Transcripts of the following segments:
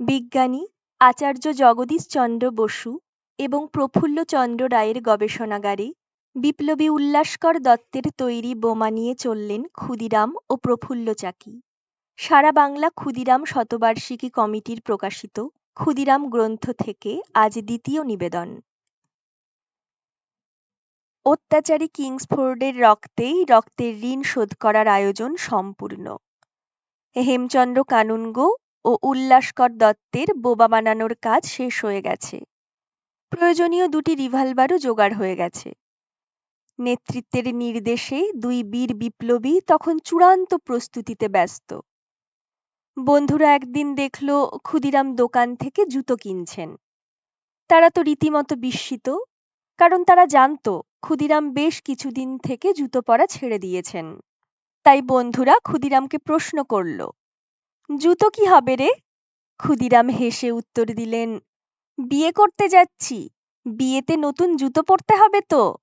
বিজ্ঞানী আচার্য জগদীশচন্দ্র বসু এবং প্রফুল্লচন্দ্র রায়ের গবেষণাগারে বিপ্লবী উল্লাসকর দত্তের তৈরি বোমা নিয়ে চললেন ক্ষুদিরাম ও প্রফুল্ল চাকি। সারা বাংলা ক্ষুদিরাম শতবার্ষিকী কমিটির প্রকাশিত ক্ষুদিরাম গ্রন্থ থেকে আজ দ্বিতীয় নিবেদন। অত্যাচারী কিংসফোর্ডের রক্তেই রক্তের ঋণ শোধ করার আয়োজন সম্পূর্ণ। হেমচন্দ্র কানুনগো ও উল্লাসকর দত্তের বোবা বানানোর কাজ শেষ হয়ে গেছে। প্রয়োজনীয় দুটি রিভলভারও জোগাড় হয়ে গেছে। নেতৃত্বের নির্দেশে দুই বীর বিপ্লবী তখন চূড়ান্ত প্রস্তুতিতে ব্যস্ত। বন্ধুরা একদিন দেখল ক্ষুদিরাম দোকান থেকে জুতো কিনছেন। তারা তো রীতিমতো বিস্মিত, কারণ তারা জানত ক্ষুদিরাম বেশ কিছুদিন থেকে জুতো পরা ছেড়ে দিয়েছেন। তাই বন্ধুরা ক্ষুদিরামকে প্রশ্ন করল জুতো কি হবে রে? ক্ষুদিরাম হেসে উত্তর দিলেন, বিয়ে করতে যাচ্ছি, বিয়েতে নতুন জুতো পরতে হবে তো।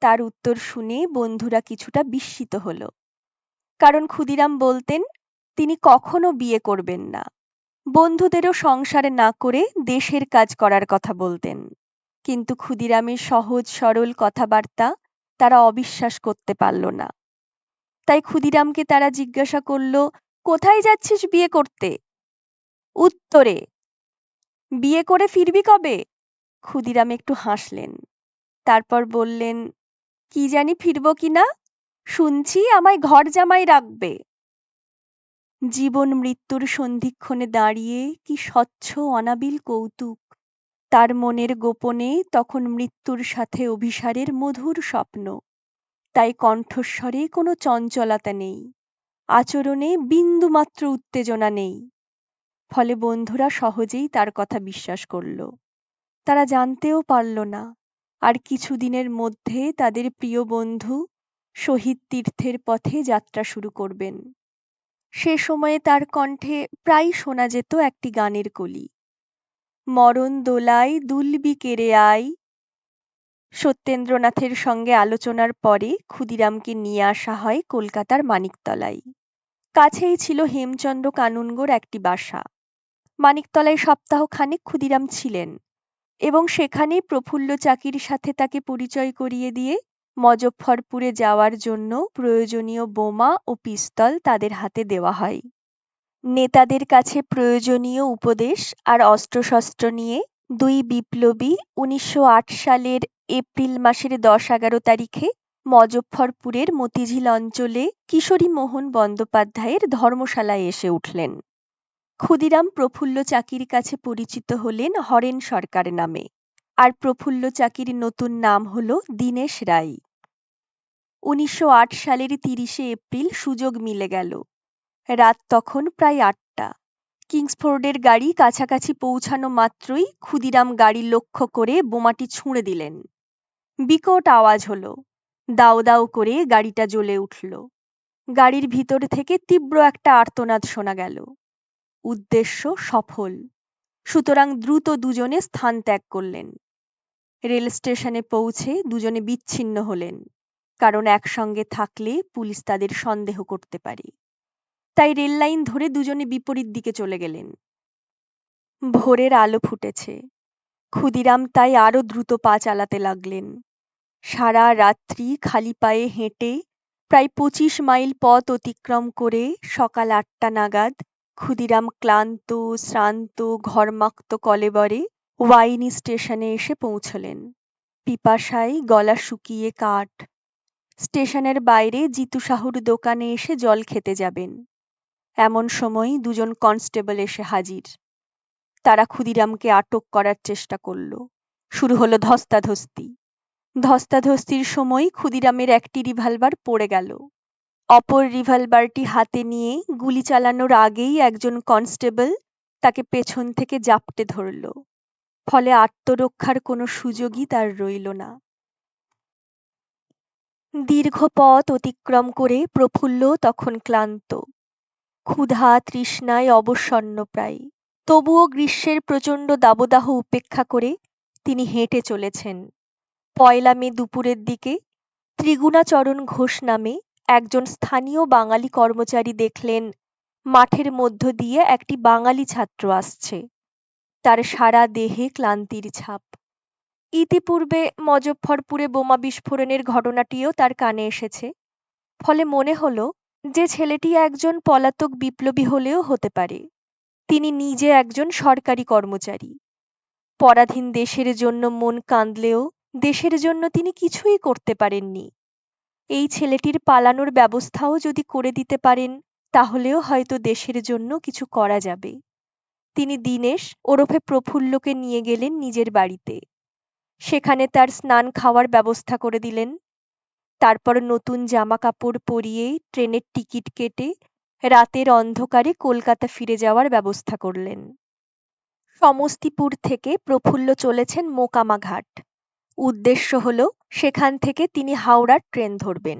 তার উত্তর শুনে বন্ধুরা কিছুটা বিস্মিত হল। কারণ ক্ষুদিরাম বলতেন, তিনি কখনো বিয়ে করবেন না। বন্ধুদেরও সংসারে না করে দেশের কাজ করার কথা বলতেন। কিন্তু ক্ষুদিরামের সহজ সরল কথাবার্তা তারা অবিশ্বাস করতে পারল না। তাই ক্ষুদিরামকে তারা জিজ্ঞাসা করল কোথায় যাচ্ছিস বিয়ে করতে? উত্তরে, বিয়ে করে ফিরবি কবে? ক্ষুদিরাম একটু হাসলেন। তারপর বললেন, কি জানি ফিরব কিনা শুনছি আমায় ঘর জামাই রাখবে। জীবন মৃত্যুর সন্ধিক্ষণে দাঁড়িয়ে কি স্বচ্ছ অনাবিল কৌতুক। তার মনের গোপনে তখন মৃত্যুর সাথে অভিসারের মধুর স্বপ্ন। তাই কণ্ঠস্বরে কোনো চঞ্চলতা নেই। আচরণে বিন্দুমাত্র উত্তেজনা নেই। ফলে বন্ধুরা সহজেই তার কথা বিশ্বাস করল। তারা জানতেও পারল না, আর কিছুদিনের মধ্যে তাদের প্রিয় বন্ধু শহীদ তীর্থের পথে যাত্রা শুরু করবেন। সে সময়ে তার কণ্ঠে প্রায় শোনা যেত একটি গানের কলি। মরণ দোলায় দুলবি কেড়ে আই সত্যেন্দ্রনাথের সঙ্গে আলোচনার পরে ক্ষুদিরামকে নিয়ে আসা হয় কলকাতার মানিকতলায়। কাছেই ছিল হেমচন্দ্র কানুনগোর একটি বাসা। মানিকতলায় সপ্তাহ খানেক ক্ষুদিরাম ছিলেন এবং সেখানেই প্রফুল্ল চাকির সাথে তাকে পরিচয় করিয়ে দিয়ে মজফ্ফরপুরে যাওয়ার জন্য প্রয়োজনীয় বোমা ও পিস্তল তাদের হাতে দেওয়া হয়। নেতাদের কাছে প্রয়োজনীয় উপদেশ আর অস্ত্রশস্ত্র নিয়ে দুই বিপ্লবী উনিশশো আট সালের এপ্রিল মাসের দশ এগারো তারিখে মজফ্ফরপুরের মতিঝিল অঞ্চলে কিশোরী মোহন বন্দ্যোপাধ্যায়ের ধর্মশালায় এসে উঠলেন। ক্ষুদিরাম প্রফুল্ল চাকির কাছে পরিচিত হলেন হরেন সরকার নামে। আর প্রফুল্ল চাকির নতুন নাম হল দীনেশ রায়। উনিশশো আট সালের তিরিশে এপ্রিল সুযোগ মিলে গেল। রাত তখন প্রায় আটটা। কিংসফোর্ডের গাড়ি কাছাকাছি পৌঁছানো মাত্রই ক্ষুদিরাম গাড়ি লক্ষ্য করে বোমাটি ছুঁড়ে দিলেন। বিকট আওয়াজ হলো। দাও দাও করে গাড়িটা জ্বলে উঠল। গাড়ির ভিতর থেকে তীব্র একটা আর্তনাদ শোনা গেল। উদ্দেশ্য সফল। সুতরাং দ্রুত দুজনে স্থান ত্যাগ করলেন। রেল স্টেশনে পৌঁছে দুজনে বিচ্ছিন্ন হলেন, কারণ একসঙ্গে থাকলে পুলিশ তাদের সন্দেহ করতে পারে। তাই রেল লাইন ধরে দুজনে বিপরীত দিকে চলে গেলেন। ভোরের আলো ফুটেছে। ক্ষুদিরাম তাই আরও দ্রুত পা চালাতে লাগলেন। সারা রাত্রি খালি পায়ে হেঁটে, প্রায় পঁচিশ মাইল পথ অতিক্রম করে সকাল আটটা নাগাদ ক্ষুদিরাম ক্লান্ত, শ্রান্ত, ঘর্মাক্ত কলেবরে ওয়াইনি স্টেশনে এসে পৌঁছলেন। পিপাসায় গলা শুকিয়ে কাঠ। স্টেশনের বাইরে জিতু সাহুর দোকানে এসে জল খেতে যাবেন। এমন সময় দুজন কনস্টেবল এসে হাজির। তারা ক্ষুদিরামকে আটক করার চেষ্টা করল। শুরু হলো ধস্তাধস্তি। ধস্তাধস্তির সময় ক্ষুদিরামের একটি রিভলভার পড়ে গেল। অপর রিভলভারটি হাতে নিয়ে গুলি চালানোর আগেই একজন কনস্টেবল তাকে পেছন থেকে জাপটে ধরল। ফলে আত্মরক্ষার কোনো সুযোগই তার রইল না। দীর্ঘ পথ অতিক্রম করে প্রফুল্ল তখন ক্লান্ত। ক্ষুধা তৃষ্ণায় অবসন্ন প্রায়। তবুও গ্রীষ্মের প্রচণ্ড দাবদাহ উপেক্ষা করে তিনি হেঁটে চলেছেন। পয়লা মে দুপুরের দিকে ত্রিগুণাচরণ ঘোষ নামে একজন স্থানীয় বাঙালি কর্মচারী দেখলেন, মাঠের মধ্য দিয়ে একটি বাঙালি ছাত্র আসছে। তার সারা দেহে ক্লান্তির ছাপ। ইতিপূর্বে মজফ্ফরপুরে বোমা বিস্ফোরণের ঘটনাটিও তার কানে এসেছে। ফলে মনে হলো যে ছেলেটি একজন পলাতক বিপ্লবী হলেও হতে পারে। তিনি নিজে একজন সরকারি কর্মচারী। পরাধীন দেশের জন্য মন কাঁদলেও দেশের জন্য তিনি কিছুই করতে পারেননি। এই ছেলেটির পালানোর ব্যবস্থাও যদি করে দিতে পারেন, তাহলেও হয়তো দেশের জন্য কিছু করা যাবে। তিনি দীনেশ ওরফে প্রফুল্লকে নিয়ে গেলেন নিজের বাড়িতে। সেখানে তার স্নান খাওয়ার ব্যবস্থা করে দিলেন। তারপর নতুন জামা কাপড় পরিয়ে ট্রেনের টিকিট কেটে রাতের অন্ধকারে কলকাতা ফিরে যাওয়ার ব্যবস্থা করলেন। সমস্তিপুর থেকে প্রফুল্ল চলেছেন মোকামা ঘাট উদ্দেশ্য হল, সেখান থেকে তিনি হাওড়ার ট্রেন ধরবেন।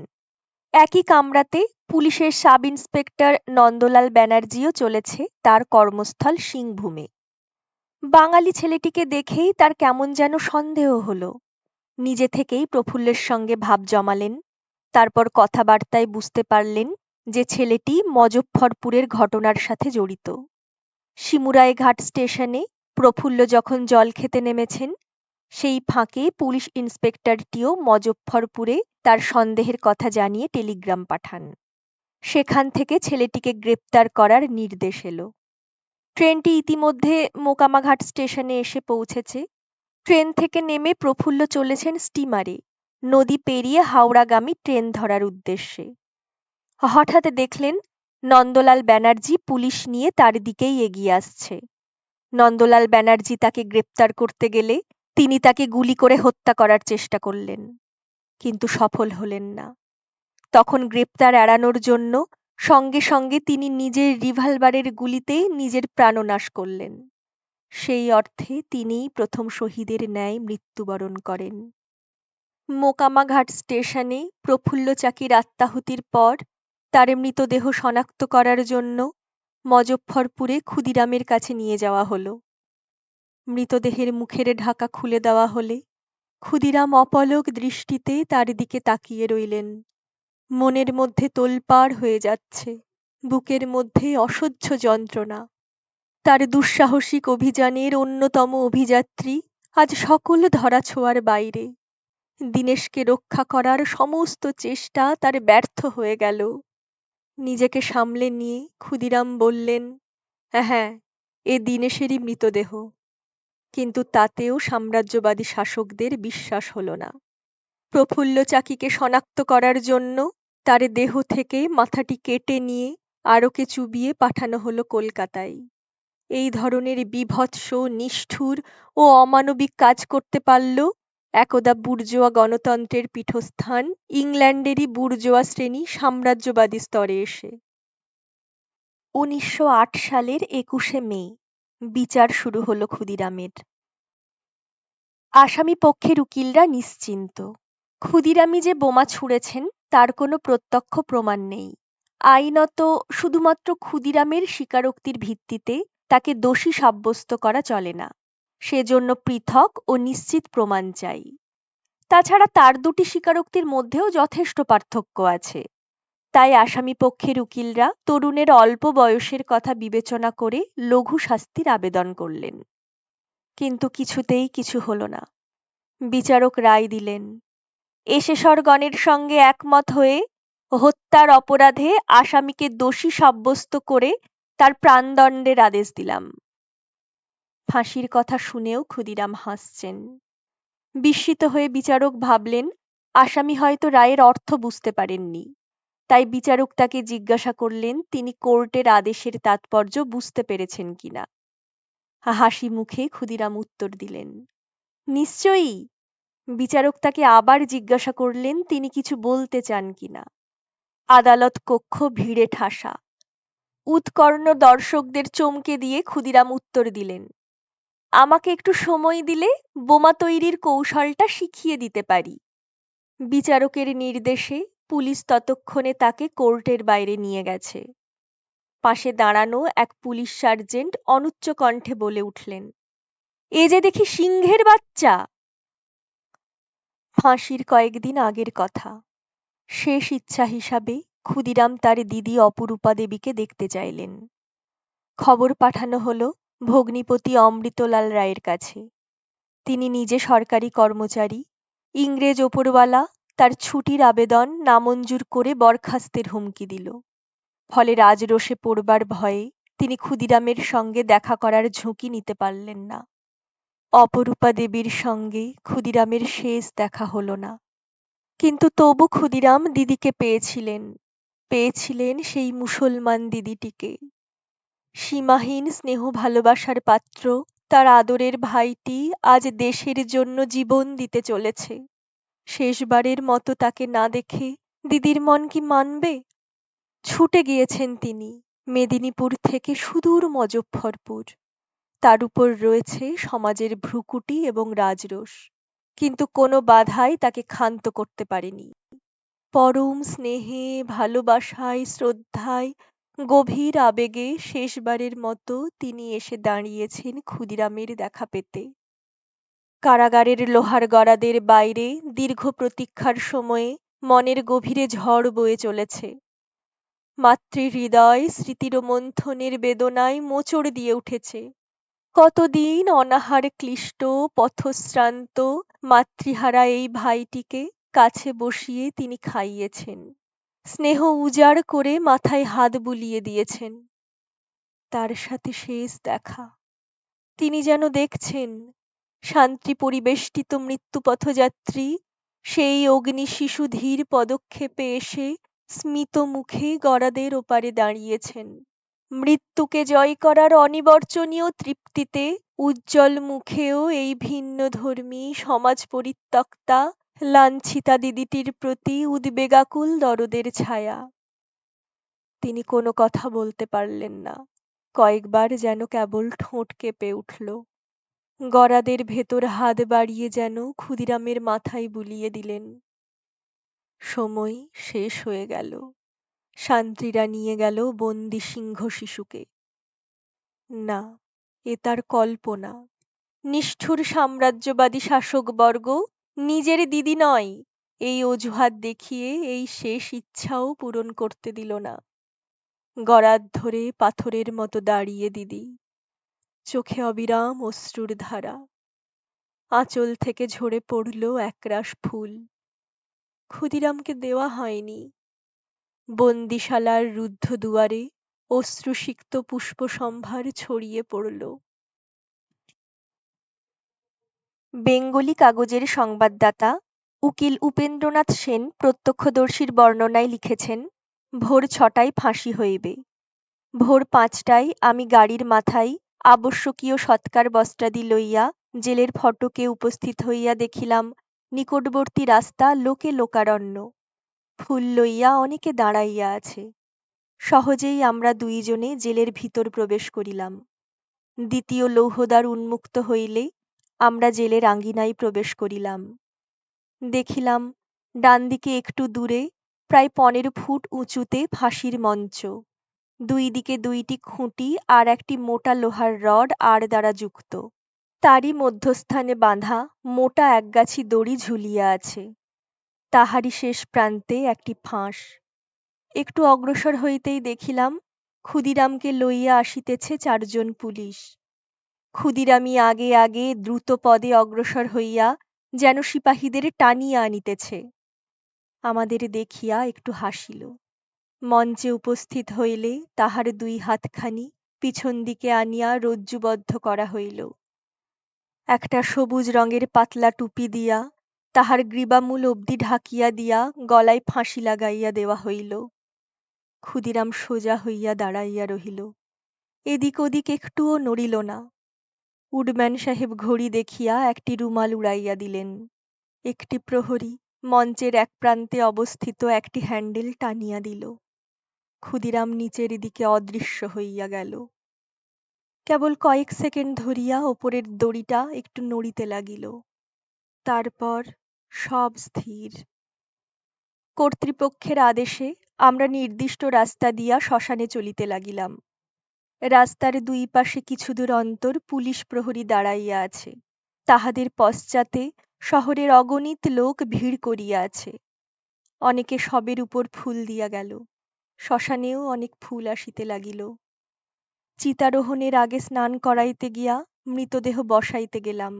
একই কামরাতে পুলিশের সাব ইন্সপেক্টর নন্দলাল ব্যানার্জিও চলেছে তার কর্মস্থল সিংভূমে। বাঙালি ছেলেটিকে দেখেই তার কেমন যেন সন্দেহ হলো। নিজে থেকেই প্রফুল্লের সঙ্গে ভাব জমালেন, তারপর কথাবার্তায় বুঝতে পারলেন যে ছেলেটি মজফ্ফরপুরের ঘটনার সাথে জড়িত। শিমুরাই ঘাট স্টেশনে প্রফুল্ল যখন জল খেতে নেমেছেন সেই ফাঁকে পুলিশ ইন্সপেক্টরটিও মজফ্ফরপুরে তার সন্দেহের কথা জানিয়ে টেলিগ্রাম পাঠান। সেখান থেকে ছেলেটিকে গ্রেপ্তার করার নির্দেশ এলো। ট্রেনটি ইতিমধ্যে মোকামাঘাট স্টেশনে এসে পৌঁছেছে। ট্রেন থেকে নেমে প্রফুল্ল চলেছেন স্টিমারে। নদী পেরিয়ে হাওড়াগামী ট্রেন ধরার উদ্দেশ্যে। হঠাৎ দেখলেন নন্দলাল ব্যানার্জি পুলিশ নিয়ে তার দিকেই এগিয়ে আসছে। নন্দলাল ব্যানার্জি তাকে গ্রেপ্তার করতে গেলে তিনি তাকে গুলি করে হত্যা করার চেষ্টা করলেন, কিন্তু সফল হলেন না। তখন গ্রেপ্তার এড়ানোর জন্য সঙ্গে সঙ্গে তিনি নিজের রিভলভারের গুলিতে নিজের প্রাণনাশ করলেন। সেই অর্থে তিনিই প্রথম শহীদের ন্যায় মৃত্যুবরণ করেন। মোকামাঘাট স্টেশনে প্রফুল্ল চাকির আত্মাহুতির পর তার মৃতদেহ শনাক্ত করার জন্য মজফ্ফরপুরে ক্ষুদিরামের কাছে নিয়ে যাওয়া হলো। মৃতদেহের মুখের ঢাকা খুলে দেওয়া হলে ক্ষুদিরাম অপলক দৃষ্টিতে তার দিকে তাকিয়ে রইলেন। মনের মধ্যে তোলপাড় হয়ে যাচ্ছে, বুকের মধ্যে অসহ্য যন্ত্রণা। তার দুঃসাহসিক অভিযানের অন্যতম অভিযাত্রী আজ সকল ধরাছোঁয়ার বাইরে। দীনেশকে রক্ষা করার সমস্ত চেষ্টা তার ব্যর্থ হয়ে গেল। নিজেকে সামলে নিয়ে ক্ষুদিরাম বললেন হ্যাঁ এ দীনেশেরই মৃতদেহ। কিন্তু তাতেও সাম্রাজ্যবাদী শাসকদের বিশ্বাস হল না। প্রফুল্ল চাকিকে শনাক্ত করার জন্য তার দেহ থেকে মাথাটি কেটে নিয়ে আরকে চুবিয়ে পাঠানো হলো কলকাতায়। এই ধরনের বিভৎস, নিষ্ঠুর ও অমানবিক কাজ করতে পারল একদা বুর্জোয়া গণতন্ত্রের পীঠস্থান ইংল্যান্ডেরই বুর্জোয়া শ্রেণি সাম্রাজ্যবাদী স্তরে এসে। উনিশশো আট সালের একুশে মে বিচার শুরু হল ক্ষুদিরামের। আসামি পক্ষের উকিলরা নিশ্চিন্ত। ক্ষুদিরামি যে বোমা ছুঁড়েছেন, তার কোনো প্রত্যক্ষ প্রমাণ নেই। আইনত শুধুমাত্র ক্ষুদিরামের স্বীকারোক্তির ভিত্তিতে তাকে দোষী সাব্যস্ত করা চলে না। সেজন্য পৃথক ও নিশ্চিত প্রমাণ চাই। তাছাড়া তার দুটি স্বীকারোক্তির মধ্যেও যথেষ্ট পার্থক্য আছে। তাই আসামি পক্ষের উকিলরা তরুণের অল্প বয়সের কথা বিবেচনা করে লঘু শাস্তির আবেদন করলেন। কিন্তু কিছুতেই কিছু হল না। বিচারক রায় দিলেন, এসেসরগণের সঙ্গে একমত হয়ে হত্যার অপরাধে আসামিকে দোষী সাব্যস্ত করে তার প্রাণদণ্ডের আদেশ দিলাম। ফাঁসির কথা শুনেও ক্ষুদিরাম হাসছেন। বিস্মিত হয়ে বিচারক ভাবলেন, আসামি হয়তো রায়ের অর্থ বুঝতে পারেননি। তাই বিচারক তাকে জিজ্ঞাসা করলেন, তিনি কোর্টের আদেশের তাৎপর্য বুঝতে পেরেছেন কিনা হাসি মুখে ক্ষুদিরাম উত্তর দিলেন, নিশ্চয়ই। বিচারক তাকে আবার জিজ্ঞাসা করলেন, তিনি কিছু বলতে চান কিনা আদালত কক্ষ ভিড়ে ঠাসা। উৎকর্ণ দর্শকদের চমকে দিয়ে ক্ষুদিরাম উত্তর দিলেন, আমাকে একটু সময় দিলে বোমা তৈরির কৌশলটা শিখিয়ে দিতে পারি। বিচারকের নির্দেশে পুলিশ ততক্ষণে তাকে কোর্টের বাইরে নিয়ে গেছে। পাশে দাঁড়ানো এক পুলিশ সার্জেন্ট অনুচ্চ কণ্ঠে বলে উঠলেন, এ যে দেখি সিংহের বাচ্চা! ফাঁসির কয়েকদিন আগের কথা। শেষ ইচ্ছা হিসাবে ক্ষুদিরাম তার দিদি অপরূপা দেবীকে দেখতে চাইলেন। খবর পাঠানো হলো ভগ্নিপতি অমৃতলাল রায়ের কাছে। তিনি নিজে সরকারি কর্মচারী, ইংরেজ ওপরওয়ালা তার ছুটির আবেদন নামঞ্জুর করে বরখাস্তের হুমকি দিল। ফলে রাজরোষে পড়বার ভয়ে তিনি ক্ষুদিরামের সঙ্গে দেখা করার ঝুঁকি নিতে পারলেন না। অপরূপা দেবীর সঙ্গে ক্ষুদিরামের শেষ দেখা হল না। কিন্তু তবু ক্ষুদিরাম দিদিকে পেয়েছিলেন পেয়েছিলেন সেই মুসলমান দিদিটিকে। সীমাহীন স্নেহ ভালোবাসার পাত্র, তার আদরের ভাইটি আজ দেশের জন্য জীবন দিতে চলেছে। শেষবারের মতো তাকে না দেখে দিদির মন কি মানবে? ছুটে গিয়েছেন তিনি মেদিনীপুর থেকে সুদূর মজফ্ফরপুর। তার উপর রয়েছে সমাজের ভ্রুকুটি এবং রাজরোষ। কিন্তু কোনো বাধাই তাকে ক্ষান্ত করতে পারেনি। পরম স্নেহে, ভালোবাসায়, শ্রদ্ধায়, গভীর আবেগে শেষবারের মতো তিনি এসে দাঁড়িয়েছেন ক্ষুদিরামের দেখা পেতে। কারাগারের লোহার গড়াদের বাইরে দীর্ঘ প্রতীক্ষার সময়ে মনের গভীরে ঝড় বয়ে চলেছে। মাতৃহৃদয় স্মৃতির মন্থনের বেদনায় মোচড় দিয়ে উঠেছে। কতদিন অনাহার ক্লিষ্ট, পথশ্রান্ত মাতৃহারা এই ভাইটিকে কাছে বসিয়ে তিনি খাইয়েছেন। স্নেহ উজাড় করে মাথায় হাত বুলিয়ে দিয়েছেন। তার সাথে শেষ দেখা। তিনি যেন দেখছেন শান্তি পরিবেষ্টিত মৃত্যুপথযাত্রী। সেই অগ্নি শিশু ধীর পদক্ষেপে এসে স্মিত মুখে গড়াদের ওপারে দাঁড়িয়েছেন। মৃত্যুকে জয় করার অনিবর্চনীয় তৃপ্তিতে উজ্জ্বল মুখেও এই ভিন্ন ধর্মী সমাজ পরিত্যক্তা লাঞ্ছিতা দিদিটির প্রতি উদ্বেগাকুল দরদের ছায়া। তিনি কোনো কথা বলতে পারলেন না। কয়েকবার যেন কেবল ঠোঁট কেঁপে উঠল। গরাদের ভেতর হাত বাড়িয়ে যেন ক্ষুদিরামের মাথায় বুলিয়ে দিলেন। সময় শেষ হয়ে গেল। শান্তিরা নিয়ে গেল বন্দি সিংহ শিশুকে। না, এ তার কল্পনা। নিষ্ঠুর সাম্রাজ্যবাদী শাসকবর্গ নিজের দিদি নয়, এই অজুহাত দেখিয়ে এই শেষ ইচ্ছাও পূরণ করতে দিল না। গরাদ ধরে পাথরের মতো দাঁড়িয়ে দিদি। চোখে অবিরাম অশ্রুর ধারা। আঁচল থেকে ঝরে পড়ল একরাশ ফুল। ক্ষুদিরামকে দেওয়া হয়নি। বন্দিশালার রুদ্ধ দুয়ারে অশ্রুসিক্ত পুষ্পসম্ভার ছড়িয়ে পড়ল। বেঙ্গলি কাগজের সংবাদদাতা উকিল উপেন্দ্রনাথ সেন প্রত্যক্ষদর্শীর বর্ণনায় লিখেছেন, ভোর ছটায় ফাঁসি হইবে। ভোর পাঁচটায় আমি গাড়ির মাথায় আবশ্যকীয় সৎকার বস্ত্রাদি লইয়া জেলের ফটকে উপস্থিত হইয়া দেখিলাম, নিকটবর্তী রাস্তা লোকে লোকারণ্য। ফুল লইয়া অনেকে দাঁড়াইয়া আছে। সহজেই আমরা দুইজনে জেলের ভিতর প্রবেশ করিলাম। দ্বিতীয় লৌহদ্বার উন্মুক্ত হইলে আমরা জেলের আঙ্গিনায় প্রবেশ করিলাম। দেখিলাম ডান দিকে একটু দূরে প্রায় পনেরো ফুট উঁচুতে ফাঁসির মঞ্চ। দুই দিকে দুইটি খুঁটি আর একটি মোটা লোহার রড আড় দ্বারা যুক্ত। তারই মধ্যস্থানে বাঁধা মোটা একগাছি দড়ি ঝুলিয়া আছে। তাহারই শেষ প্রান্তে একটি ফাঁস। একটু অগ্রসর হইতেই দেখিলাম ক্ষুদিরামকে লইয়া আসিতেছে চারজন পুলিশ। ক্ষুদিরামই আগে আগে দ্রুত পদে অগ্রসর হইয়া যেন সিপাহীদের টানিয়া আনিতেছে। আমাদের দেখিয়া একটু হাসিল। মঞ্চে উপস্থিত হইলে তাহার দুই হাতখানি পিছন দিকে আনিয়া রজ্জুবদ্ধ করা হইল। একটা সবুজ রঙের পাতলা টুপি দিয়া, তাহার গ্রীবামূল অবধি ঢাকিয়া দিয়া গলায় ফাঁসি লাগাইয়া দেওয়া হইল। ক্ষুদিরাম সোজা হইয়া দাঁড়াইয়া রহিল। এদিক ওদিক একটুও নড়িল না। উডম্যান সাহেব ঘড়ি দেখিয়া একটি রুমাল উড়াইয়া দিলেন। একটি প্রহরী মঞ্চের এক প্রান্তে অবস্থিত একটি হ্যান্ডেল টানিয়া দিল। ক্ষুদিরাম নিচের দিকে অদৃশ্য হইয়া গেল। কেবল কয়েক সেকেন্ড ধরিয়া ওপরের দড়িটা একটু নড়িতে লাগিল। তারপর সব স্থির। কর্তৃপক্ষের আদেশে আমরা নির্দিষ্ট রাস্তা দিয়া শ্মশানে চলিতে লাগিলাম। রাস্তার দুই পাশে কিছু দূর অন্তর পুলিশ প্রহরী দাঁড়াইয়া আছে। তাহাদের পশ্চাতে শহরের অগণিত লোক ভিড় করিয়া আছে। অনেকে সবের উপর ফুল দিয়া গেল। শ্মশানেও অনেক ফুল আসিতে লাগিল। চিতারোহণের আগে স্নান করাইতে গিয়া মৃতদেহ বসাইতে গেলাম।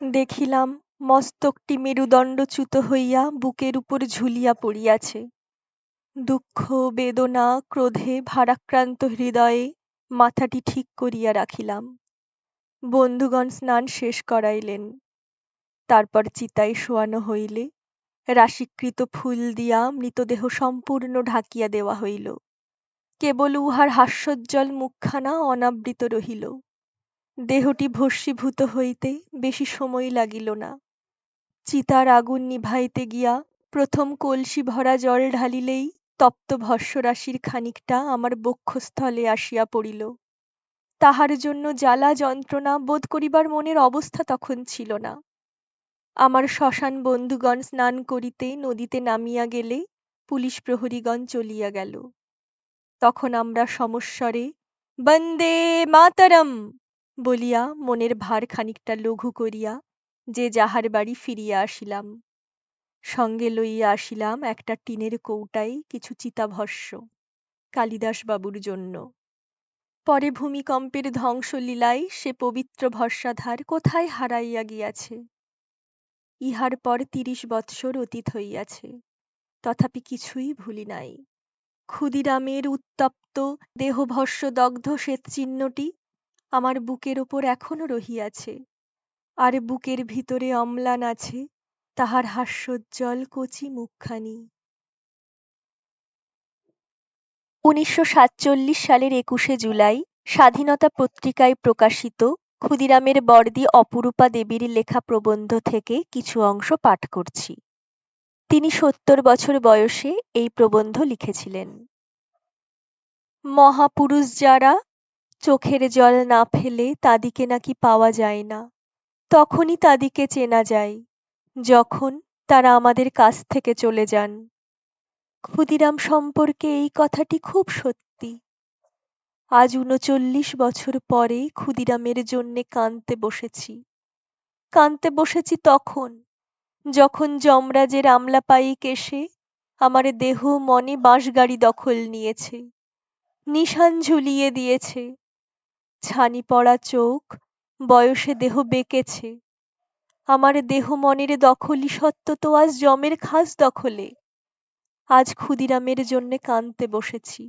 দেখিলাম মস্তকটি মেরুদণ্ডচ্যুত হইয়া বুকের উপর ঝুলিয়া পড়িয়াছে। দুঃখ, বেদনা, ক্রোধে ভারাক্রান্ত হৃদয়ে মাথাটি ঠিক করিয়া রাখিলাম। বন্ধুগণ স্নান শেষ করাইলেন। তারপর চিতায় শোয়ানো হইলে রাশিকৃত ফুল দিয়া মৃতদেহ সম্পূর্ণ ঢাকিয়া দেওয়া হইল। কেবল উহার হাস্যোজ্জ্বল মুখখানা অনাবৃত রহিল। দেহটি ভস্মীভূত হইতে বেশি সময় লাগিল না। চিতার আগুন নিভাইতে গিয়া প্রথম কলসি ভরা জল ঢালিলেই তপ্ত ভস্মরাশির খানিকটা আমার বক্ষস্থলে আসিয়া পড়িল। তাহার জন্য জ্বালা যন্ত্রণা বোধ করিবার মনের অবস্থা তখন ছিল না। আমার শ্মশান বন্ধুগণ স্নান করিতে নদীতে নামিয়া গেলে পুলিশ প্রহরীগণ চলিয়া গেল। তখন আমরা সমস্বরে, বন্দে মাতরম! বলিয়া মনের ভার খানিকটা লঘু করিয়া যে যাহার বাড়ি ফিরিয়া আসিলাম। সঙ্গে লইয়া আসিলাম একটা টিনের কৌটায় কিছু চিতাভস্য কালিদাসবাবুর জন্য। পরে ভূমিকম্পের ধ্বংসলীলায় সে পবিত্র ভস্মাধার কোথায় হারাইয়া গিয়াছে? ইহার পর তিরিশ বৎসর অতীত হইয়াছে। তথাপি কিছুই ভুলি নাই। ক্ষুদিরামের উত্তপ্ত দেহভস্য দগ্ধ শ্বেতচিহ্নটি আমার বুকের ওপর এখনও রহিয়াছে। আর বুকের ভিতরে অম্লান আছে তাহার হাস্যোজ্জ্বল কচি মুখখানি। উনিশশো সাতচল্লিশ সালের একুশে জুলাই স্বাধীনতা পত্রিকায় প্রকাশিত ক্ষুদিরামের বর্দি অপরূপা দেবীর লেখা প্রবন্ধ থেকে কিছু অংশ পাঠ করছি। তিনি সত্তর বছর বয়সে এই প্রবন্ধ লিখেছিলেন। মহাপুরুষ যারা চোখের জল না ফেলে তাদিকে নাকি পাওয়া যায় না, তখনই তাদিকে চেনা যায়, যখন তারা আমাদের কাছ থেকে চলে যান। ক্ষুদিরাম সম্পর্কে এই কথাটি খুব সত্যি। আজ উনচল্লিশ বছর পরে ক্ষুদিরামের জন্যে কাঁদতে বসেছি। কাঁদতে বসেছি তখন, যখন যমরাজের আমলাপাইক এসে আমার দেহ মনে বাঁশগাড়ি দখল নিয়েছে। নিশান ঝুলিয়ে দিয়েছে। ছানি পড়া চোখ বয়সে দেহ বেঁকেছে। আমার দেহ মনের দখলই সত্য তো আজ জমের খাস দখলে। আজ ক্ষুদিরামের জন্যে কাঁদতে বসেছি।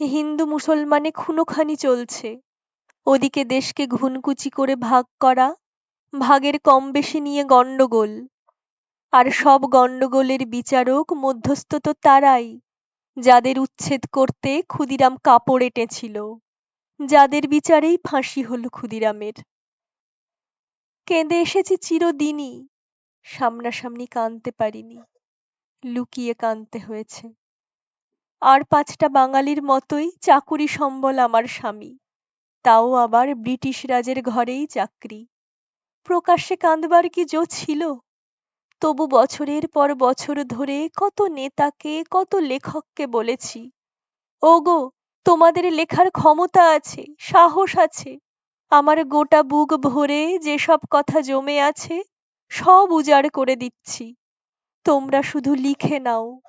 হিন্দু মুসলমানে খুনোখানি চলছে। ওদিকে দেশকে ঘুনকুচি করে ভাগ করা, ভাগের কম বেশি নিয়ে গণ্ডগোল। আর সব গণ্ডগোলের বিচারক মধ্যস্থ তো তারাই, যাদের উচ্ছেদ করতে ক্ষুদিরাম কাপড় এঁটেছিল। যাদের বিচারেই ফাঁসি হল ক্ষুদিরামের। কেঁদে এসেছি চিরদিনই, সামনাসামনি কাঁদতে পারিনি। লুকিয়ে কাঁদতে হয়েছে। আর পাঁচটা বাঙালির মতোই চাকুরি সম্বল আমার স্বামী। তাও আবার ব্রিটিশ রাজের ঘরেই চাকরি। প্রকাশ্যে কাঁদবার কি জো ছিল? তবু বছরের পর বছর ধরে কত নেতাকে, কত লেখককে বলেছি। ওগো, তোমাদের লেখার ক্ষমতা আছে, সাহস আছে। আমার গোটা বুক ভরে যেসব কথা জমে আছে, সব উজাড় করে দিচ্ছি। তোমরা শুধু লিখে নাও।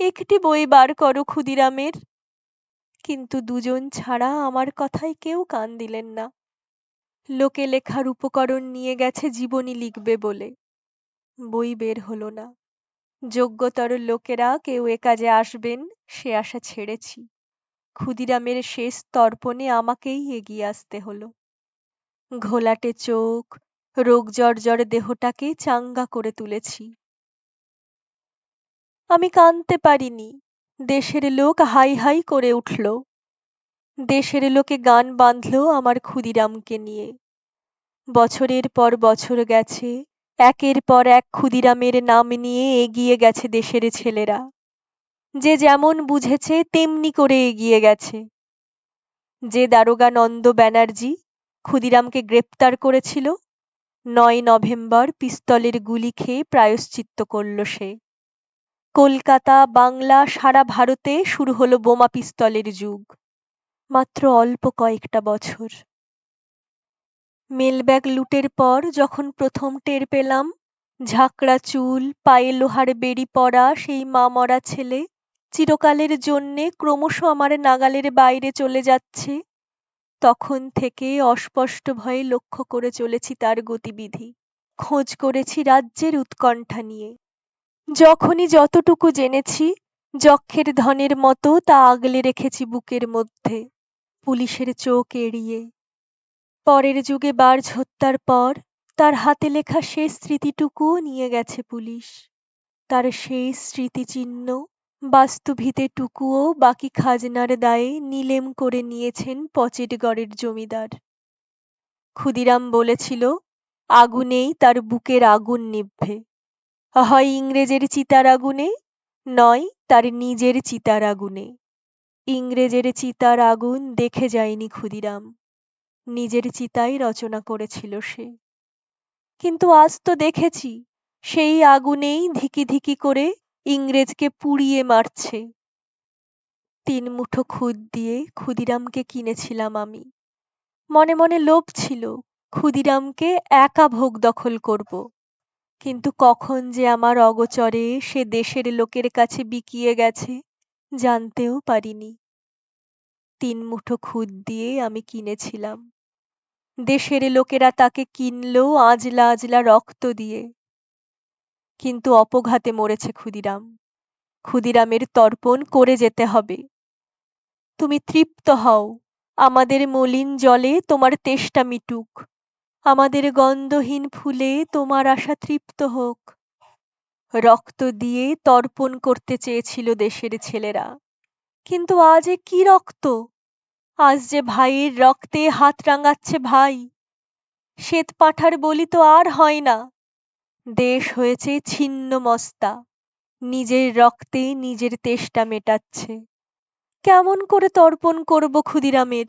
একটি বই বার করো ক্ষুদিরামের। কিন্তু দুজন ছাড়া আমার কথায় কেউ কান দিলেন না। লোকে লেখার উপকরণ নিয়ে গেছে জীবনী লিখবে বলে। বই বের হলো না। যোগ্যতর লোকেরা কেউ এ কাজে আসবেন, সে আশা ছেড়েছি। ক্ষুদিরামের শেষ তর্পণে আমাকেই এগিয়ে আসতে হলো। ঘোলাটে চোখ, রোগ জর্জর দেহটাকে চাঙ্গা করে তুলেছি। আমি কাঁদতে পারিনি। দেশের লোক হাই হাই করে উঠল। দেশের লোকে গান বাঁধল আমার ক্ষুদিরামকে নিয়ে। বছরের পর বছর গেছে, একের পর এক ক্ষুদিরামের নাম নিয়ে এগিয়ে গেছে দেশের ছেলেরা। যে যেমন বুঝেছে, তেমনি করে এগিয়ে গেছে। যে দারোগা নন্দ ব্যানার্জি ক্ষুদিরামকে গ্রেপ্তার করেছিল, নয় নভেম্বর পিস্তলের গুলি খেয়ে প্রায়শ্চিত্ত করল সে। কলকাতা, বাংলা, সারা ভারতে শুরু হলো বোমা পিস্তলের যুগ। মাত্র অল্প কয়েকটা বছর। মেলব্যাগ লুটের পর যখন প্রথম টের পেলাম, ঝাঁকড়া চুল, পায়ে লোহার বেড়ি পরা সেই মা মরা ছেলে চিরকালের জন্যে ক্রমশ আমার নাগালের বাইরে চলে যাচ্ছে, তখন থেকে অস্পষ্ট ভয়ে লক্ষ্য করে চলেছি তার গতিবিধি। খোঁজ করেছি রাজ্যের উৎকণ্ঠা নিয়ে। যখনই যতটুকু জেনেছি, যক্ষের ধনের মতো তা আগলে রেখেছি বুকের মধ্যে, পুলিশের চোখ এড়িয়ে। পরের যুগে বার্জ হত্যার পর, তার হাতে লেখা শেষ স্মৃতিটুকুও নিয়ে গেছে পুলিশ। তার সেই স্মৃতিচিহ্ন, বাস্তুভিতে টুকুও বাকি খাজনার দায়ে নিলেম করে নিয়েছেন পচেটগড়ের জমিদার। ক্ষুদিরাম বলেছিল, আগুনেই তার বুকের আগুন নিভবে। হয় ইংরেজের চিতার আগুনে, নয় তার নিজের চিতার আগুনে। ইংরেজের চিতার আগুন দেখে যায়নি ক্ষুদিরাম। নিজের চিতাই রচনা করেছিল সে। কিন্তু আজ তো দেখেছি, সেই আগুনেই ধিকি ধিকি করে ইংরেজকে পুড়িয়ে মারছে। তিন মুঠো খুদ দিয়ে ক্ষুদিরামকে কিনেছিলাম আমি। মনে মনে লোভ ছিল, ক্ষুদিরামকে একা ভোগ দখল করব। কিন্তু কখন যে আমার অগোচরে সে দেশের লোকের কাছে বিকিয়ে গেছে, জানতেও পারিনি। তিন মুঠো খুদ দিয়ে আমি কিনেছিলাম। দেশের লোকেরা তাকে কিনলো আজলা আজলা রক্ত দিয়ে। কিন্তু অপঘাতে মরেছে ক্ষুদিরাম। ক্ষুদিরামের তর্পণ করে যেতে হবে। তুমি তৃপ্ত হও, আমাদের মলিন জলে তোমার তেষ্টা মিটুক। আমাদের গন্ধহীন ফুলে তোমার আশা তৃপ্ত হোক। রক্ত দিয়ে তর্পণ করতে চেয়েছিল দেশের ছেলেরা। কিন্তু আজ এ কি রক্ত? আজ যে ভাইয়ের রক্তে হাত রাঙাচ্ছে ভাই। শ্বেত পাঠার বলি তো আর হয় না। দেশ হয়েছে ছিন্ন মস্তা। নিজের রক্তে নিজের তেষ্টা মেটাচ্ছে। কেমন করে তর্পণ করব ক্ষুদিরামের?